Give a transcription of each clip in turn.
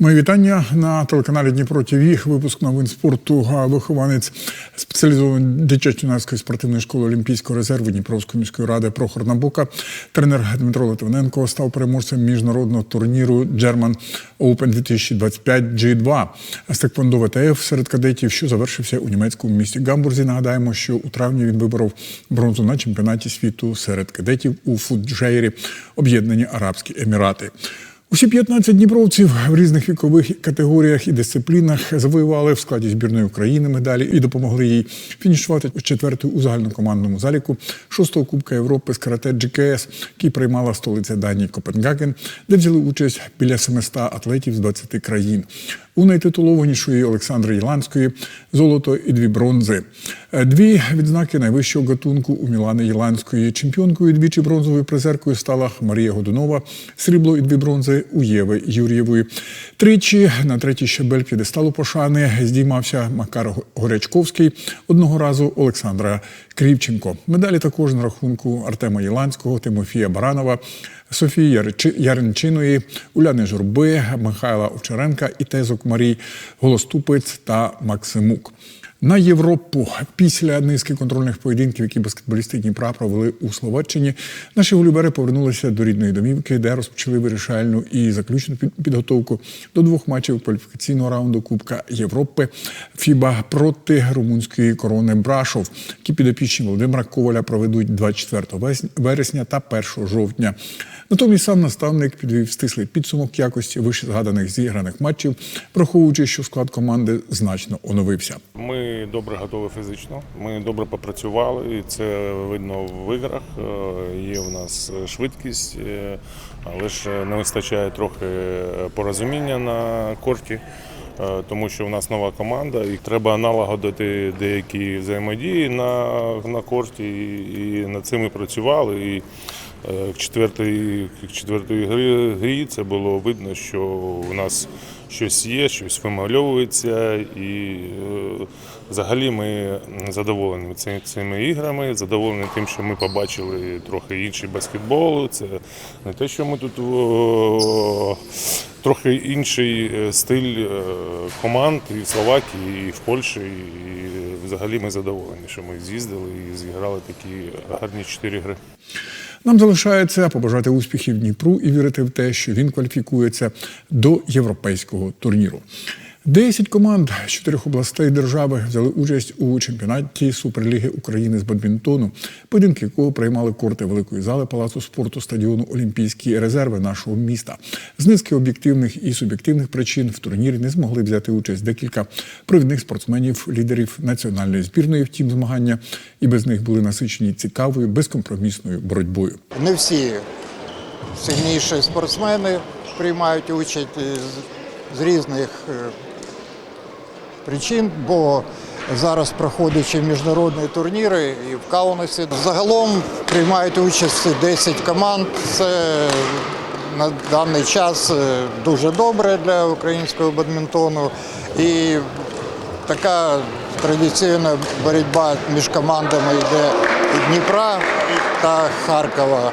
Мої вітання на телеканалі Дніпро ТВ. Випуск новин спорту. Вихованець спеціалізованої дитячо-юнацької спортивної школи Олімпійського резерву Дніпровської міської ради Прохор Набука. Тренер Дмитро Литвиненко став переможцем міжнародного турніру German Open 2025 G2 з Теквондо ВТФ серед кадетів, що завершився у німецькому місті Гамбурзі. Нагадаємо, що у травні він виборов бронзу на чемпіонаті світу серед кадетів у Фуджейрі, Об'єднані Арабські Емірати. Усі 15 дніпровців в різних вікових категоріях і дисциплінах завоювали в складі збірної України медалі і допомогли їй фінішувати четвертою у загальнокомандному заліку шостого Кубка Європи з карате GKS, який приймала столиця Данії Копенгаген, де взяли участь біля 700 атлетів з 20 країн. У найтитулованішої Олександри Єланської золото і дві бронзи. Е, Дві відзнаки найвищого гатунку у Мілани Єланської. Чемпіонкою двічі бронзовою призеркою стала Марія Годунова, срібло і дві бронзи у Єви Юр'євої. Тричі на третій щабель п'єдесталу пошани здіймався Макар Горячковський, одного разу Олександра Крівченко. Медалі також на рахунку Артема Єланського, Тимофія Баранова, Софії Яринчиної, Уляни Журби, Михайла Овчаренка і Тезок Марій Голоступець та Максимук. На Європу після низки контрольних поєдинків, які баскетболісти Дніпра провели у Словаччині, наші голюбери повернулися до рідної домівки, де розпочали вирішальну і заключну підготовку до двох матчів кваліфікаційного раунду Кубка Європи ФІБА проти румунської корони Брашов, які підопічні Володимира Коваля проведуть 24 вересня та 1 жовтня. Натомість сам наставник підвів стислий підсумок якості вище згаданих зіграних матчів, враховуючи, що склад команди значно оновився. Ми добре готові фізично, ми добре попрацювали, і це видно в іграх. Е, Є у нас швидкість, е, але ж не вистачає трохи порозуміння на корті, е, тому що у нас нова команда, і треба налагодити деякі взаємодії на, на корті, і над цим ми працювали. І е, в четвертій, в четвертій грі, грі це було видно, що у нас щось є, щось вимальовується, і е, взагалі ми задоволені цими, іграми, задоволені тим, що ми побачили трохи інший баскетбол. Це не те, що ми тут трохи інший е, стиль е, команд і в Словакії, і в Польщі. І взагалі ми задоволені, що ми з'їздили і зіграли такі гарні чотири гри. Нам залишається побажати успіхів Дніпру і вірити в те, що він кваліфікується до європейського турніру. Десять команд з чотирьох областей держави взяли участь у чемпіонаті Суперліги України з бадмінтону, поєдинки якого приймали корти великої зали палацу спорту стадіону Олімпійські резерви нашого міста. З низки об'єктивних і суб'єктивних причин в турнірі не змогли взяти участь декілька провідних спортсменів, лідерів національної збірної. Втім, змагання і без них були насичені цікавою, безкомпромісною боротьбою. Не всі сильніші спортсмени приймають участь з, різних е, причин, бо зараз проходячи міжнародні турніри і в Каунасі. Загалом приймають участь 10 команд. Це на даний час е, дуже добре для українського бадмінтону. І така традиційна боротьба між командами йде Дніпра та Харкова.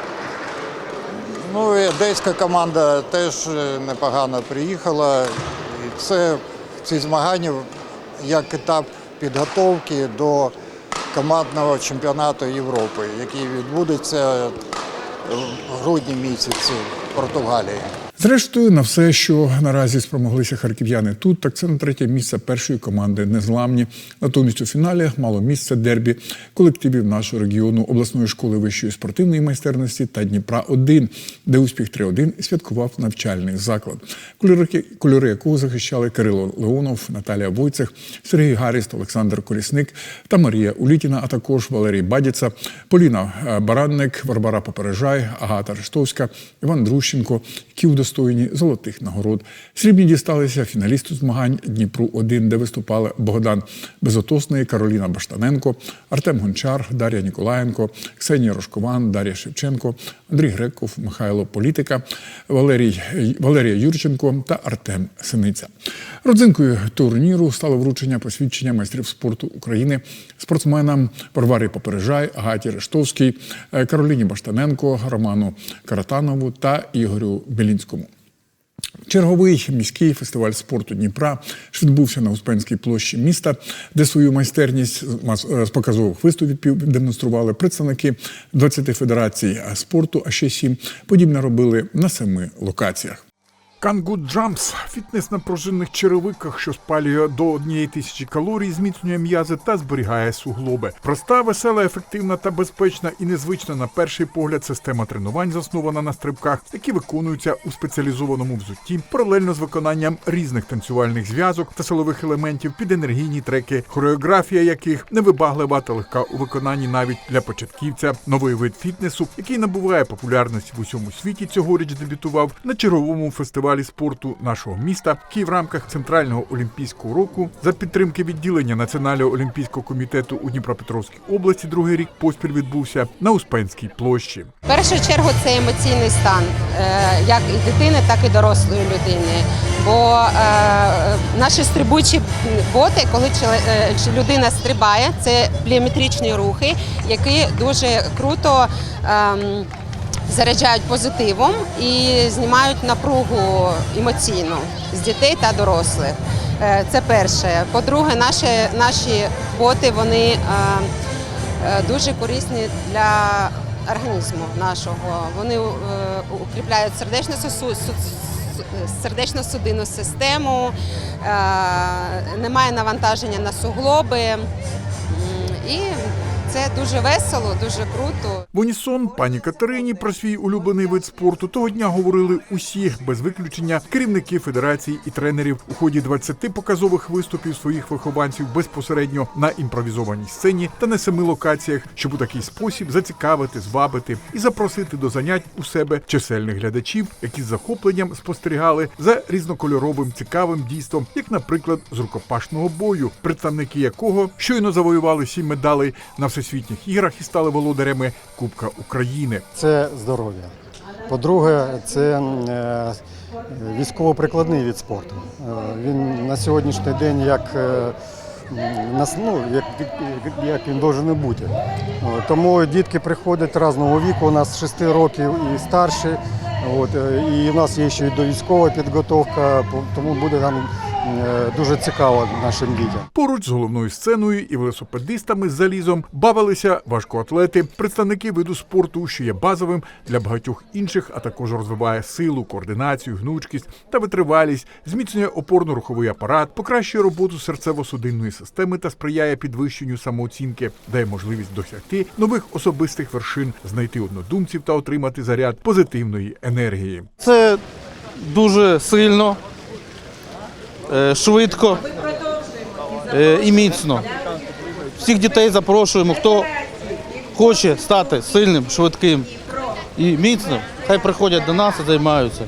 Ну і одеська команда теж е, непогано приїхала. І це ці змагання як етап підготовки до командного чемпіонату Європи, який відбудеться в грудні місяці в Португалії. Зрештою, на все, що наразі спромоглися харків'яни тут, так це на третє місце першої команди незламні. Натомість у фіналі мало місце дербі колективів нашого регіону обласної школи вищої спортивної майстерності та Дніпра 1 де успіх 3-1 святкував навчальний заклад, кольори, кольори якого захищали Кирило Леонов, Наталія Войцех, Сергій Гаріст, Олександр Колісник та Марія Улітіна, а також Валерій Бадіца, Поліна е, Баранник, Варвара Попережай, Агата Рештовська, Іван Друщенко, які удостоєні золотих нагород. Срібні дісталися фіналісту змагань Дніпру 1 де виступали Богдан Безотосний, Кароліна Баштаненко, Артем Гончар, Дар'я Ніколаєнко, Ксенія Рожкован, Дар'я Шевченко, Андрій Греков, Михайло Політика, Валерій, Валерія Юрченко та Артем Синиця. Родзинкою турніру стало вручення посвідчення майстрів спорту України спортсменам Варварі Попережай, Агаті Рештовській, Кароліні Баштаненко, Роману Каратанову та Ігорю Білінському. Черговий міський фестиваль спорту Дніпра що відбувся на Успенській площі міста, де свою майстерність з е, показових виступів демонстрували представники 20 федерацій спорту, а ще сім подібне робили на семи локаціях. Кангу Джампс – фітнес на пружинних черевиках, що спалює до однієї тисячі калорій, зміцнює м'язи та зберігає суглоби. Проста, весела, ефективна та безпечна і незвична на перший погляд система тренувань заснована на стрибках, які виконуються у спеціалізованому взутті, паралельно з виконанням різних танцювальних зв'язок та силових елементів під енергійні треки, хореографія яких невибаглива та легка у виконанні навіть для початківця. Новий вид фітнесу, який набуває популярності в усьому світі, цьогоріч дебютував на черговому фестивалі спорту нашого міста, який в рамках центрального олімпійського року за підтримки відділення Національного олімпійського комітету у Дніпропетровській області другий рік поспіль відбувся на Успенській площі. В першу чергу це емоційний стан е, як і дитини, так і дорослої людини. Бо е, наші стрибучі боти, коли е, людина стрибає, це пліометричні рухи, які дуже круто. Заряджають позитивом і знімають напругу емоційну з дітей та дорослих. Е, Це перше. По-друге, наші, наші боти вони е, е, дуже корисні для організму нашого. Вони укріпляють сердечно-сосу- су- сердечно-судинну систему, немає навантаження на суглоби. І це дуже весело, дуже круто. В унісон пані Катерині про свій улюблений вид спорту того дня говорили усі без виключення керівники федерацій і тренерів у ході 20 показових виступів своїх вихованців безпосередньо на імпровізованій сцені та на семи локаціях, щоб у такий спосіб зацікавити, звабити і запросити до занять у себе чисельних глядачів, які з захопленням спостерігали за різнокольоровим цікавим дійством, як, наприклад, з рукопашного бою, представники якого щойно завоювали сім медалей на всесвітніх іграх і стали володарями Кубка України. Це здоров'я. По-друге, це е, військово-прикладний від спорту. Е, Він на сьогоднішній день як, е, ну, як, як він должен бути. Тому дітки приходять різного віку, у нас 6 років і старші. От, і в нас є ще й довійськова підготовка, тому буде там дуже цікаво нашим дітям. Поруч з головною сценою і велосипедистами з залізом бавилися важкоатлети, представники виду спорту, що є базовим для багатьох інших, а також розвиває силу, координацію, гнучкість та витривалість, зміцнює опорно-руховий апарат, покращує роботу серцево-судинної системи та сприяє підвищенню самооцінки, дає можливість досягти нових особистих вершин, знайти однодумців та отримати заряд позитивної енергії. Це дуже сильно, е, швидко е, і міцно. Всіх дітей запрошуємо, хто хоче стати сильним, швидким і міцним, хай приходять до нас і займаються.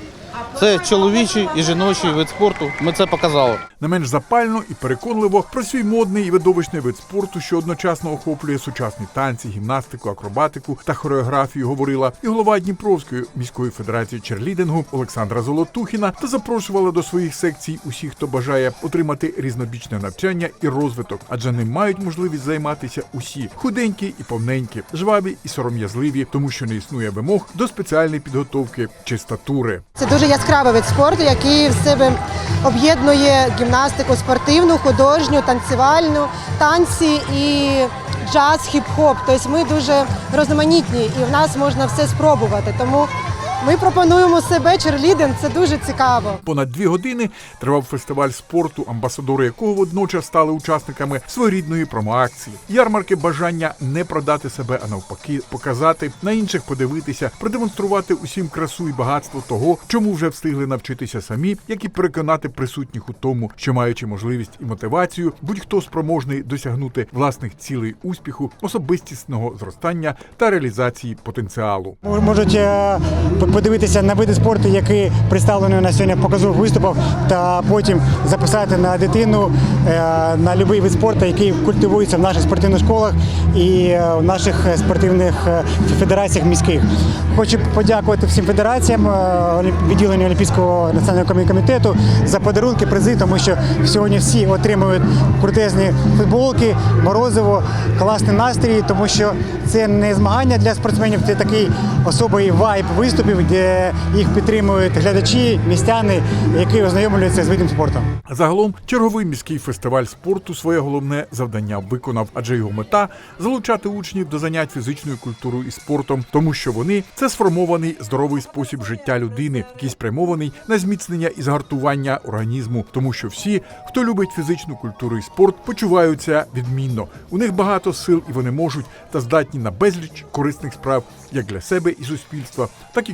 Це чоловічий і жіночий вид спорту. Ми це показали. Не менш запально і переконливо про свій модний і видовищний вид спорту, що одночасно охоплює сучасні танці, гімнастику, акробатику та хореографію, говорила і голова Дніпровської міської федерації черлідингу Олександра Золотухіна та запрошувала до своїх секцій усіх, хто бажає отримати різнобічне навчання і розвиток, адже ним мають можливість займатися усі худенькі і повненькі, жваві і сором'язливі, тому що не існує вимог до спеціальної підготовки чи статури. Це дуже яскравий вид спорту, який в себе об'єднує гімнастику спортивну, художню, танцювальну, танці і джаз, хіп-хоп. Тобто ми дуже різноманітні і в нас можна все спробувати. Тому ми пропонуємо себе черлідинг, це дуже цікаво. Понад дві години тривав фестиваль спорту, амбасадори якого водночас стали учасниками своєрідної промоакції. Ярмарки бажання не продати себе, а навпаки, показати на інших подивитися, продемонструвати усім красу і багатство того, чому вже встигли навчитися самі, як і переконати присутніх у тому, що маючи можливість і мотивацію, будь-хто спроможний досягнути власних цілей успіху, особистісного зростання та реалізації потенціалу. Можуть е, подивитися на види спорту, які представлені на сьогодні в показових виступах, та потім записати на дитину е, на будь-який вид спорту, який культивується в наших спортивних школах і е, в наших спортивних е, федераціях міських. Хочу подякувати всім федераціям відділенню Олімпійського національного комітету за подарунки, призи, тому що сьогодні всі отримують крутезні футболки, морозиво, класний настрій, тому що це не змагання для спортсменів, це такий особий вайб виступів, колектив, де їх підтримують глядачі, містяни, які ознайомлюються з видом спорту. Загалом черговий міський фестиваль спорту своє головне завдання виконав, адже його мета залучати учнів до занять фізичною культурою і спортом, тому що вони це сформований здоровий спосіб життя людини, який спрямований на зміцнення і згартування організму, тому що всі, хто любить фізичну культуру і спорт, почуваються відмінно. У них багато сил, і вони можуть та здатні на безліч корисних справ як для себе і суспільства, так і